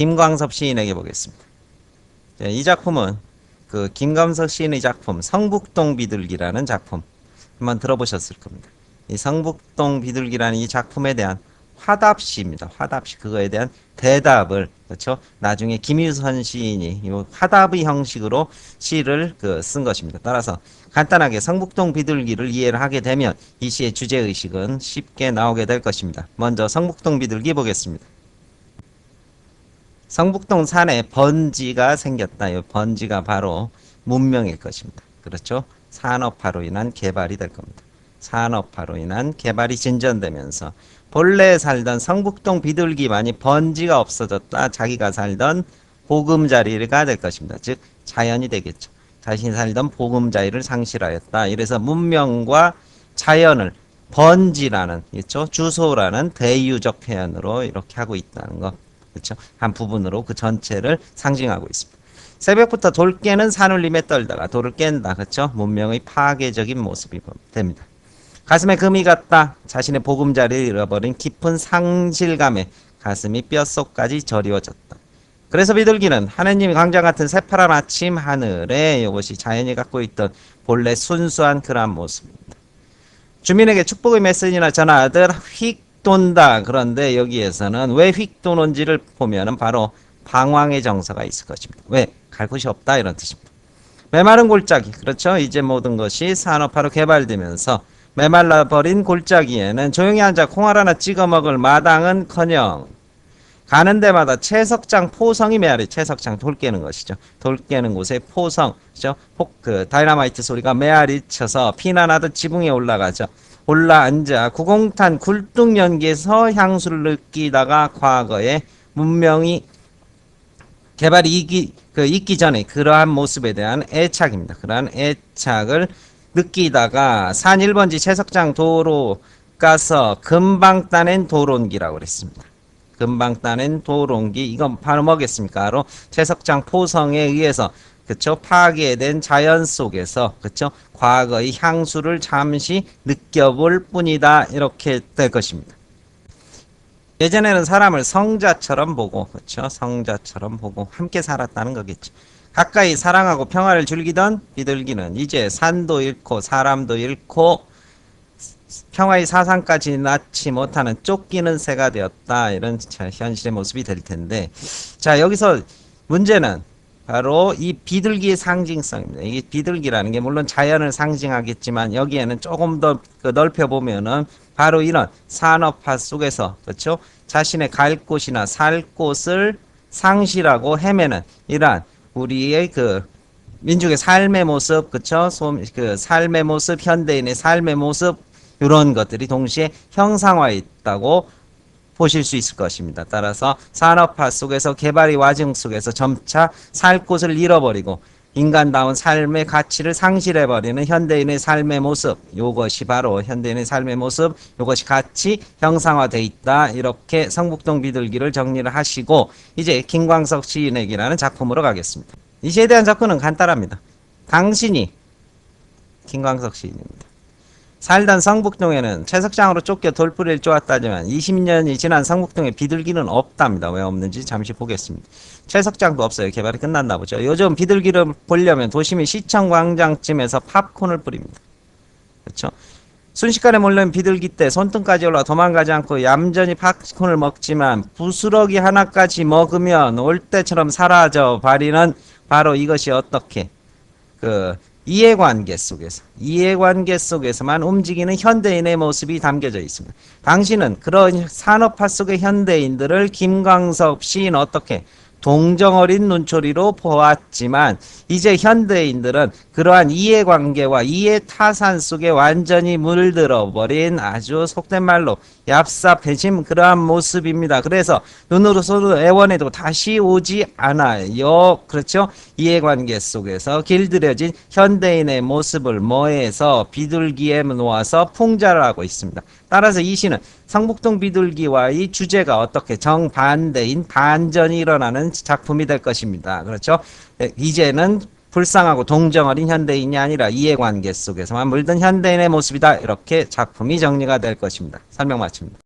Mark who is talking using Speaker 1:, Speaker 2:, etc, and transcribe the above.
Speaker 1: 김광섭 시인에게 보겠습니다. 자, 이 작품은 그 김광섭 시인의 작품 성북동 비둘기라는 작품 한번 들어보셨을 겁니다. 이 성북동 비둘기라는 이 작품에 대한 화답시입니다. 화답시 그거에 대한 대답을 그렇죠. 나중에 김유선 시인이 이 화답의 형식으로 시를 그 쓴 것입니다. 따라서 간단하게 성북동 비둘기를 이해를 하게 되면 이 시의 주제 의식은 쉽게 나오게 될 것입니다. 먼저 성북동 비둘기 보겠습니다. 성북동 산에 번지가 생겼다. 이 번지가 바로 문명일 것입니다. 그렇죠? 산업화로 인한 개발이 될 겁니다. 산업화로 인한 개발이 진전되면서 본래 살던 성북동 비둘기만이 번지가 없어졌다. 자기가 살던 보금자리가 될 것입니다. 즉 자연이 되겠죠. 자신이 살던 보금자리를 상실하였다. 이래서 문명과 자연을 번지라는 그렇죠? 주소라는 대유적 표현으로 이렇게 하고 있다는 것. 그렇죠? 한 부분으로 그 전체를 상징하고 있습니다. 새벽부터 돌 깨는 산울림에 떨다가 돌을 깬다. 그렇죠? 문명의 파괴적인 모습이 됩니다. 가슴에 금이 갔다. 자신의 보금자리를 잃어버린 깊은 상실감에 가슴이 뼛속까지 저리워졌다. 그래서 비둘기는 하느님이 광장 같은 새파란 아침 하늘에 이것이 자연이 갖고 있던 본래 순수한 그러한 모습입니다. 주민에게 축복의 메시지나 전하들 휙 돈다. 그런데 여기에서는 왜 휙 도는지를 보면은 바로 방황의 정서가 있을 것입니다. 왜? 갈 곳이 없다 이런 뜻입니다. 메마른 골짜기. 그렇죠? 이제 모든 것이 산업화로 개발되면서 메말라 버린 골짜기에는 조용히 앉아 콩알 하나 찍어 먹을 마당은 커녕 가는 데마다 채석장 포성이 메아리 채석장 돌 깨는 것이죠. 돌 깨는 곳에 포성, 그죠? 폭, 그 다이나마이트 소리가 메아리 쳐서 피난하듯 지붕에 올라가죠. 올라 앉아 구공탄 굴뚝 연기에서 향수를 느끼다가 과거에 문명이 개발이 있기, 그 있기 전에 그러한 모습에 대한 애착입니다. 그러한 애착을 느끼다가 산 1번지 채석장 도로 가서 금방 따낸 도론기라고 그랬습니다. 금방 따낸 도론기 이건 바로 뭐겠습니까? 바로 채석장 포성에 의해서 그쵸 파괴된 자연 속에서 그쵸 과거의 향수를 잠시 느껴볼 뿐이다 이렇게 될 것입니다. 예전에는 사람을 성자처럼 보고 그쵸 성자처럼 보고 함께 살았다는 거겠죠. 가까이 사랑하고 평화를 즐기던 비둘기는 이제 산도 잃고 사람도 잃고 평화의 사상까지 낳지 못하는 쫓기는 새가 되었다. 이런 현실의 모습이 될 텐데. 자, 여기서 문제는 바로 이 비둘기의 상징성입니다. 이 비둘기라는 게 물론 자연을 상징하겠지만 여기에는 조금 더그 넓혀 보면은 바로 이런 산업화 속에서 그렇죠? 자신의 갈 곳이나 살 곳을 상실하고 헤매는 이러한 우리의 그 민족의 삶의 모습, 그쵸? 그 삶의 모습, 현대인의 삶의 모습, 이런 것들이 동시에 형상화해 있다고 보실 수 있을 것입니다. 따라서 산업화 속에서 개발의 과정 속에서 점차 살 곳을 잃어버리고 인간다운 삶의 가치를 상실해버리는 현대인의 삶의 모습, 이것이 바로 현대인의 삶의 모습, 이것이 같이 형상화돼 있다. 이렇게 성북동 비둘기를 정리를 하시고 이제 김광석 시인에게라는 작품으로 가겠습니다. 이 시에 대한 접근은 간단합니다. 당신이 김광석 시인입니다. 살던 성북동에는 채석장으로 쫓겨 돌뿌리를 쪼았다지만 20년이 지난 성북동에 비둘기는 없답니다. 왜 없는지 잠시 보겠습니다. 채석장도 없어요. 개발이 끝났나 보죠. 요즘 비둘기를 보려면 도심의 시청 광장쯤에서 팝콘을 뿌립니다. 그렇죠? 순식간에 몰려온 비둘기 때 손등까지 올라 도망가지 않고 얌전히 팝콘을 먹지만 부스러기 하나까지 먹으면 올 때처럼 사라져 버리는 바로 이것이 어떻게 그 이해관계 속에서 이해관계 속에서만 움직이는 현대인의 모습이 담겨져 있습니다. 당신은 그런 산업화 속의 현대인들을 김광섭 시인 어떻게 동정어린 눈초리로 보았지만 이제 현대인들은 그러한 이해관계와 이해타산 속에 완전히 물들어 버린 아주 속된 말로 얍삽해짐 그러한 모습입니다. 그래서 눈으로서도 애원해도 다시 오지 않아요. 그렇죠? 이해관계 속에서 길들여진 현대인의 모습을 모해서 비둘기에 놓아서 풍자를 하고 있습니다. 따라서 이 시는 성북동 비둘기와의 주제가 어떻게 정반대인 반전이 일어나는 작품이 될 것입니다. 그렇죠? 이제는 불쌍하고 동정어린 현대인이 아니라 이해관계 속에서만 물든 현대인의 모습이다. 이렇게 작품이 정리가 될 것입니다. 설명 마칩니다.